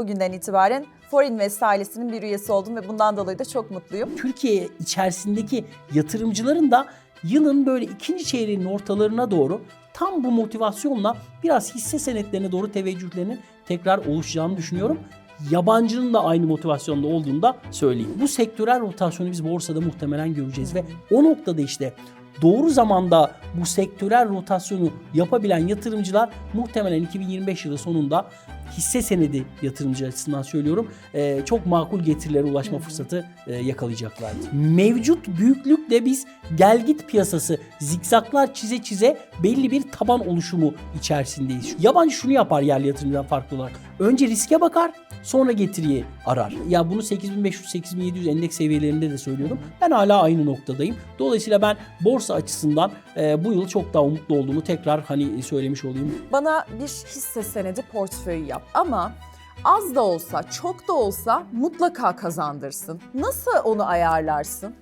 bugünden itibaren For Invest ailesinin bir üyesi oldum ve bundan dolayı da çok mutluyum. Türkiye içerisindeki yatırımcıların da yılın böyle ikinci çeyreğinin ortalarına doğru tam bu motivasyonla biraz hisse senetlerine doğru teveccühlerinin tekrar oluşacağını düşünüyorum. Yabancının da aynı motivasyonda olduğunu da söyleyeyim. Bu sektörel rotasyonu biz borsada muhtemelen göreceğiz ve o noktada işte doğru zamanda bu sektörel rotasyonu yapabilen yatırımcılar muhtemelen 2025 yılı sonunda hisse senedi yatırımcı açısından söylüyorum e, çok makul getirilere ulaşma fırsatı e, yakalayacaklardır. Mevcut büyüklükle biz gelgit piyasası zikzaklar çize çize belli bir taban oluşumu içerisindeyiz. Yabancı şunu yapar yerli yatırımcıdan farklı olarak. Önce riske bakar sonra getiriyi arar. Ya bunu 8500-8700 endeks seviyelerinde de söylüyordum. Ben hala aynı noktadayım. Dolayısıyla ben borsa açısından e, bu yıl çok daha umutlu olduğumu tekrar hani söylemiş olayım. Bana bir hisse senedi portföyü yap ama az da olsa, çok da olsa mutlaka kazandırsın. Nasıl onu ayarlarsın?